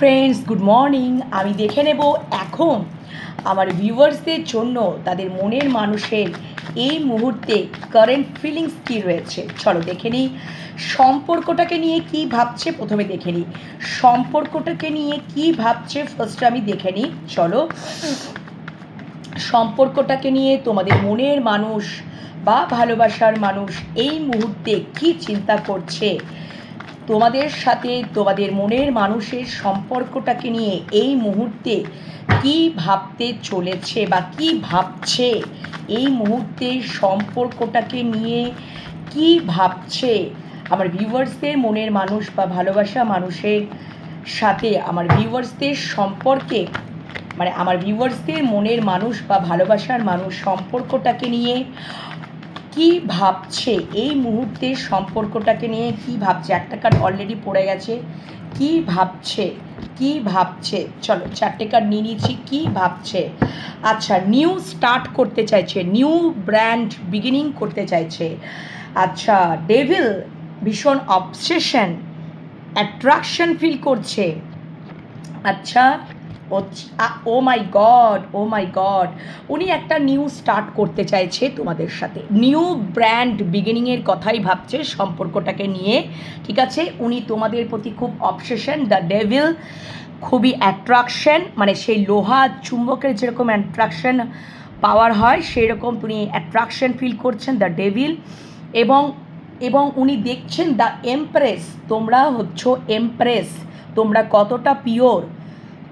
Friends good morning আমি দেখে নেব এখন আমার ভিউয়ার্সদের জন্য, তাদের মনের মানুষের এই মুহূর্তে কারেন্ট ফিলিংস কী রয়েছে? চলো দেখে নিই। সম্পর্কটাকে নিয়ে কি ভাবছে? প্রথমে দেখে নিই। সম্পর্কটাকে নিয়ে কি ভাবছে? ফার্স্টে আমি দেখে নিই। চলো। সম্পর্কটাকে নিয়ে তোমাদের মনের মানুষ বা ভালোবাসার মানুষ এই মুহূর্তে কি চিন্তা করছে? তোমাদের সাথে তোমাদের মনের মানুষের সম্পর্কটাকে নিয়ে এই মুহূর্তে কি ভাবতে চলেছে বা কি ভাবছে? এই মুহূর্তে সম্পর্কটাকে নিয়ে কি ভাবছে? আমার ভিউয়ার্সদের মনের মানুষ বা ভালোবাসা মানুষের সাথে আমার ভিউয়ার্সদের সম্পর্কে মানে আমার ভিউয়ার্সদের মনের মানুষ বা ভালোবাসার মানুষ সম্পর্কটাকে নিয়ে কি ভাবছে? এই মুহূর্তে সম্পর্কটাকে নিয়ে কি ভাবছে? একটা কার্ড অলরেডি পড়ে গেছে। কি ভাবছে? কি ভাবছে? চলো, চারটে কার্ড নিয়ে নিয়েছি কি ভাবছে? আচ্ছা নিউ স্টার্ট করতে চাইছে নিউ ব্র্যান্ড বিগিনিং করতে চাইছে। আচ্ছা ডেভিল ভীষণ অবসেশন অ্যাট্রাকশন ফিল করছে। আচ্ছা ও মাই গড, ও মাই গড। উনি একটা নিউ স্টার্ট করতে চাইছে তোমাদের সাথে। নিউ ব্র্যান্ড বিগিনিংয়ের কথাই ভাবছে সম্পর্কটাকে নিয়ে, ঠিক আছে? উনি তোমাদের প্রতি খুব অবসেশন দ্য ডেভিল খুবই অ্যাট্রাকশন মানে সেই লোহা চুম্বকের যেরকম অ্যাট্রাকশন পাওয়ার হয় সেই রকম তুমি অ্যাট্রাকশন ফিল করছেন দ্য ডেভিল এবং এবং উনি দেখছেন দ্য এমপ্রেস তোমরা হচ্ছ এমপ্রেস তোমরা কতটা পিওর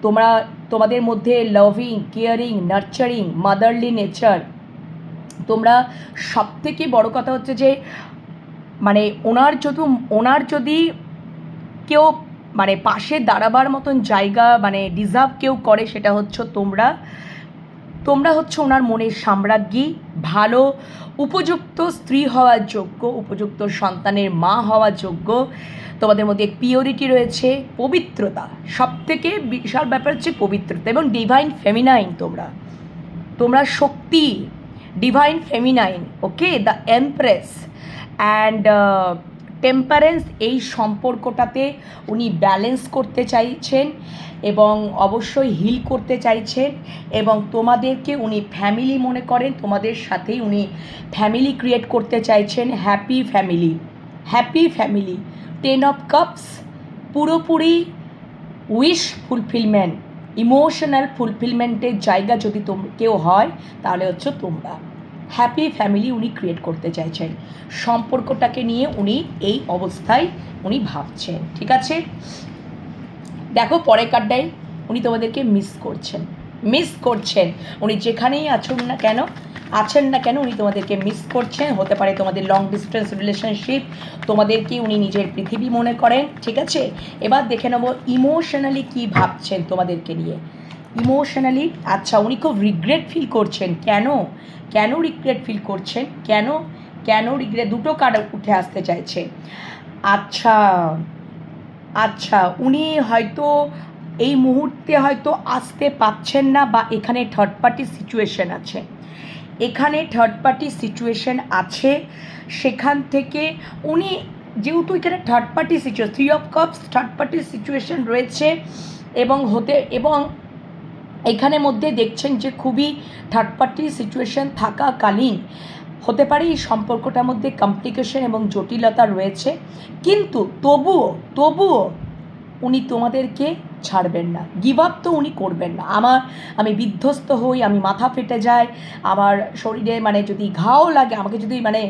তোমরা তোমাদের মধ্যে loving caring nurturing motherly nature তোমরা সব থেকে বড় কথা হচ্ছে যে মানে ওনার যদি ওনার যদি কেউ মানে পাশে দাঁড়াবার মতন জায়গা মানে ডিজার্ভ কেউ করে সেটা হচ্ছে তোমরা। তোমরা হচ্ছে ওনার মনের সাম্রাজ্ঞী, ভালো, উপযুক্ত স্ত্রী হওয়ার যোগ্য, উপযুক্ত সন্তানের মা হওয়ার যোগ্য। তোমাদের মধ্যে পিওরিটি রয়েছে পবিত্রতা। সব থেকে বিশাল ব্যাপার হচ্ছে পবিত্রতা এবং ডিভাইন ফেমিনাইন তোমরা। তোমরা শক্তি divine feminine okay the empress and temperance এই সম্পর্কটাতে উনি ব্যালেন্স করতে চাইছেন এবং অবশ্যই হিল করতে চাইছেন এবং তোমাদেরকে উনি ফ্যামিলি মনে করেন, তোমাদের সাথেই উনি ফ্যামিলি ক্রিয়েট করতে চাইছেন happy family happy family ten of cups পুরোপুরি উইশ ফুলফিলমেন্ট ইমোশনাল ফুলফিলমেন্টের জায়গা যদি তোম, কেউ হয়, তাহলে হচ্ছে তোমরা হ্যাপি ফ্যামিলি উনি ক্রিয়েট করতে চাইছেন। সম্পর্কটাকে নিয়ে উনি এই অবস্থায় উনি ভাবছেন, ঠিক আছে? দেখো পরের কার্ডটাই উনি তোমাদেরকে মিস করছেন। মিস করছেন। উনি যেখানেই আছেন না কেন আছেন না কেন? উনি তোমাদেরকে মিস করছেন। হতে পারে তোমাদের লং ডিস্টেন্স রিলেশনশিপ তোমাদেরকে উনি নিজের পৃথিবী মনে করেন, ঠিক আছে? এবার দেখে নেব ইমোশনালি কী ভাবছেন তোমাদেরকে নিয়ে। ইমোশনালি আচ্ছা উনি খুব রিগ্রেট ফিল করছেন। কেন? কেন রিগ্রেট ফিল করছেন? কেন? কেন রিগ্রেট দুটো কার্ড উঠে আসতে চাইছে। আচ্ছা আচ্ছা উনি হয়তো এই মুহূর্তে হয়তো আসতে পাচ্ছেন না বা এখানে থার্ড পার্টি সিচুয়েশন আছে। এখানে থার্ড পার্টি সিচুয়েশন আছে। সেখান থেকে উনি যেহেতু এখানে third party situation three of cups third party situation রয়েছে এবং হতে এবং এখানে মধ্যে দেখছেন যে খুবই থার্ড পার্টি সিচুয়েশন থাকাকালীন। হতে পারে এই সম্পর্কটার মধ্যে কমপ্লিকেশন এবং জটিলতা রয়েছে। কিন্তু তবুও তবুও উনি তোমাদেরকে ছাড়বেন না। গিভ আপ তো উনি করবেন না। আমার, আমি বিধ্বস্ত হই, আমি মাথা ফেটে যায় আমার শরীরে মানে যদি ঘাও লাগে, আমাকে যদি মানে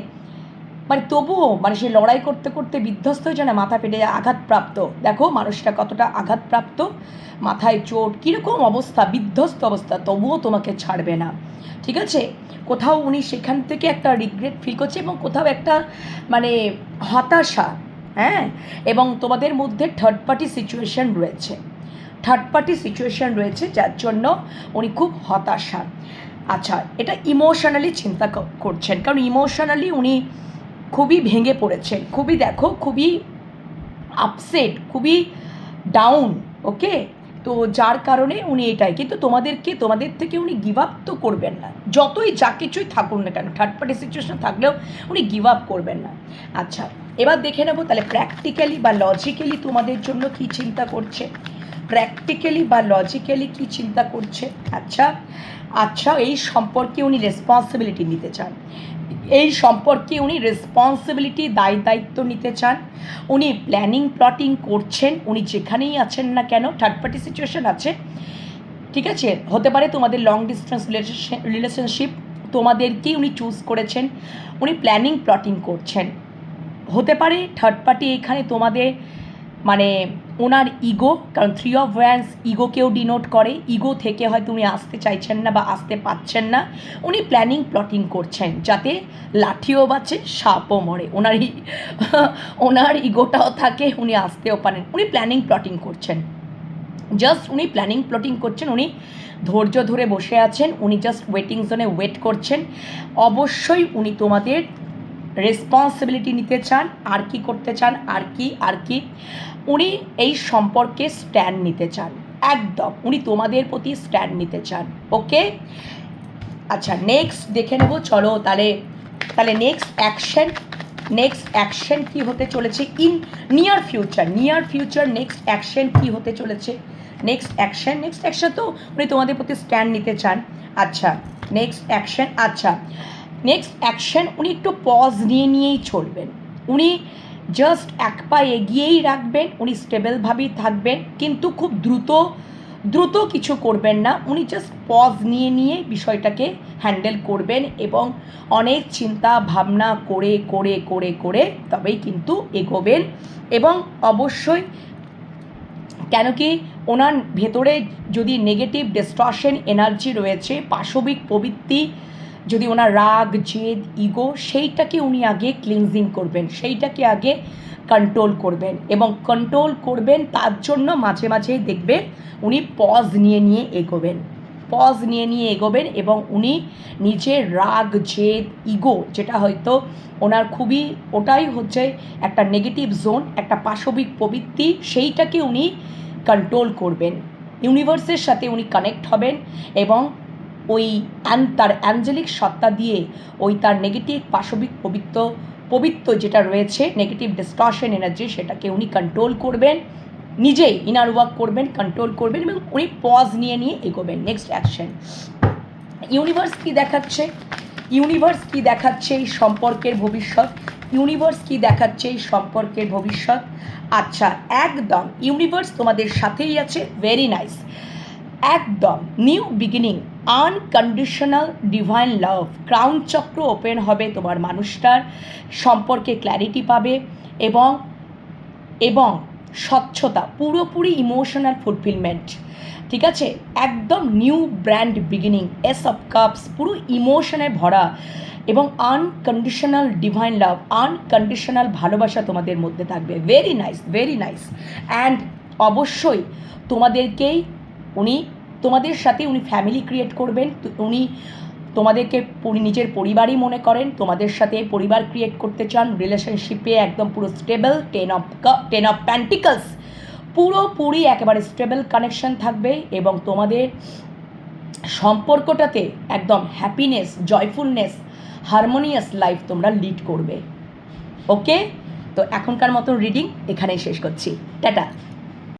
মানে তবুও মানে সে লড়াই করতে করতে বিধ্বস্ত হয়ে যায় মাথা ফেটে যায়, আঘাতপ্রাপ্ত। দেখো মানুষটা কতটা আঘাতপ্রাপ্ত, মাথায় চোট, কীরকম অবস্থা, বিধ্বস্ত অবস্থা, তবুও তোমাকে ছাড়বে না। ঠিক আছে? কোথাও উনি সেখান থেকে একটা রিগ্রেট ফিল করছে এবং কোথাও একটা মানে হতাশা হ্যাঁ? এবং তোমাদের মধ্যে থার্ড পার্টি সিচুয়েশন রয়েছে। থার্ড পার্টি সিচুয়েশন রয়েছে যার জন্য উনি খুব হতাশা। আচ্ছা এটা ইমোশনালি চিন্তা করছেন। কারণ ইমোশনালি উনি খুবই ভেঙে পড়েছেন। খুবই দেখো, খুবই আপসেট খুবই ডাউন ওকে তো যার কারণে উনি এটাই। কিন্তু তোমাদেরকে, তোমাদের থেকে উনি গিভ আপ তো করবেন না। যতই যা কিছুই থাকুন না কেন থার্ড পার্টি সিচুয়েশন থাকলেও উনি গিভ আপ করবেন না। আচ্ছা এবার দেখে নেব তাহলে প্র্যাকটিক্যালি বা লজিক্যালি তোমাদের জন্য কী চিন্তা করছে? প্র্যাকটিক্যালি বা লজিক্যালি কি চিন্তা করছে? আচ্ছা আচ্ছা এই সম্পর্কে উনি রেসপন্সিবিলিটি নিতে চান। এই সম্পর্কে উনি রেসপন্সিবিলিটি দায় দায়িত্ব নিতে চান। উনি প্ল্যানিং প্লটিং করছেন। উনি যেখানেই আছেন না কেন থার্ড পার্টি সিচুয়েশন আছে। ঠিক আছে? হতে পারে তোমাদের লং ডিস্টেন্স রিলেশনশিপ তোমাদেরকেই উনি চুজ করেছেন। উনি প্ল্যানিং প্লটিং করছেন। হতে পারে থার্ড পার্টি এখানে তোমাদের মানে ওনার ইগো কারণ থ্রি অফ ওয়ান্স ইগোকেও ডিনোট করে। ইগো থেকে হয়তো উনি আসতে চাইছেন না বা আসতে পাচ্ছেন না। উনি প্ল্যানিং প্লটিং করছেন যাতে লাঠিও বাঁচে, সাপও মরে। ওনার ওনার ইগোটাও থাকে, উনি আসতেও পারেন। উনি প্ল্যানিং প্লটিং করছেন। জাস্ট উনি প্ল্যানিং প্লটিং করছেন, উনি ধৈর্য ধরে বসে আছেন, উনি জাস্ট ওয়েটিং জোনে ওয়েট করছেন। অবশ্যই উনি তোমাদের রেসপন্সিবিলিটি নিতে চান, আর কি করতে চান, আর কি আর কি, উনি এই সম্পর্কে স্ট্যান্ড নিতে চান। একদম, উনি তোমাদের প্রতি স্ট্যান্ড নিতে চান ওকে আচ্ছা নেক্সট দেখে নেব, চলো তাহলে তাহলে নেক্সট অ্যাকশন নেক্সট অ্যাকশন কি হতে চলেছে in near future near future next action কি হতে চলেছে? নেক্সট অ্যাকশন নেক্সট অ্যাকশন তো উনি তোমাদের প্রতি স্ট্যান্ড নিতে চান। আচ্ছা নেক্সট অ্যাকশন আচ্ছা নেক্সট অ্যাকশন উনি একটু পজ নিয়ে নিয়েই চলবেন। উনি জাস্ট এক পা এগিয়েই রাখবেন, উনি স্টেবলভাবেই থাকবেন, কিন্তু খুব দ্রুত দ্রুত কিছু করবেন না। উনি জাস্ট পজ নিয়ে নিয়ে বিষয়টাকে হ্যান্ডেল করবেন এবং অনেক চিন্তা ভাবনা করে করে করে করে তবেই কিন্তু এগোবেন এবং অবশ্যই কেন কি ওনার ভেতরে যদি নেগেটিভ ডিস্টর্শন এনার্জি রয়েছে, পাশবিক প্রবৃত্তি যদি ওনার রাগ, জেদ ইগো সেইটাকে উনি আগে ক্লিনজিং করবেন? সেইটাকে আগে কন্ট্রোল করবেন? এবং কন্ট্রোল করবেন তার জন্য মাঝে মাঝে দেখবে উনি পজ নিয়ে নিয়ে এগোবেন। পজ নিয়ে নিয়ে এগোবেন এবং উনি নিজের রাগ, জেদ ইগো যেটা হয়তো ওনার খুবই ওটাই হচ্ছে একটা নেগেটিভ জোন একটা পাশবিক প্রবৃত্তি, সেইটাকে উনি কন্ট্রোল করবেন। ইউনিভার্সের সাথে উনি কানেক্ট হবেন এবং ওই তার অ্যাঞ্জেলিক সত্তা দিয়ে ওই তার নেগেটিভ পাশবিক পবিত্র পবিত্র যেটা রয়েছে নেগেটিভ ডিস্টর্শন এনার্জি সেটাকে উনি কন্ট্রোল করবেন, নিজেই ইনার ওয়ার্ক করবেন কন্ট্রোল করবেন এবং উনি পজ নিয়ে নিয়ে এগোবেন। নেক্সট অ্যাকশন ইউনিভার্স কি দেখাচ্ছে? ইউনিভার্স কি দেখাচ্ছে এই সম্পর্কের ভবিষ্যৎ? ইউনিভার্স কি দেখাচ্ছে এই সম্পর্কের ভবিষ্যৎ? আচ্ছা একদম ইউনিভার্স তোমাদের সাথেই আছে ভেরি নাইস একদম new beginning, unconditional divine love. Crown chakra open হবে তোমার মানুষটার সম্পর্কে ক্ল্যারিটি পাবে এবং এবং স্বচ্ছতা, পুরোপুরি ইমোশনাল ফুলফিলমেন্ট ঠিক আছে? একদম new brand beginning, ace of cups, পুরো ইমোশনে ভরা এবং আনকন্ডিশনাল ডিভাইন লাভ, আনকন্ডিশনাল ভালোবাসা তোমাদের মধ্যে থাকবে। Very nice very nice and অবশ্যই তোমাদেরকেই উনি তোমাদের সাথে উনি ফ্যামিলি ক্রিয়েট করবেন উনি তোমাদেরকে নিজের পরিবারই মনে করেন, তোমাদের সাথে পরিবার ক্রিয়েট করতে চান রিলেশনশিপে একদম পুরো stable ten of ten of pentacles পুরোপুরি একেবারে স্টেবল কানেকশন থাকবে এবং তোমাদের সম্পর্কটাতে একদম হ্যাপিনেস জয়ফুলনেস হারমোনিয়াস লাইফ তোমরা লিড করবে। ওকে তো এখনকার মতো রিডিং এখানেই শেষ করছি। টাটা!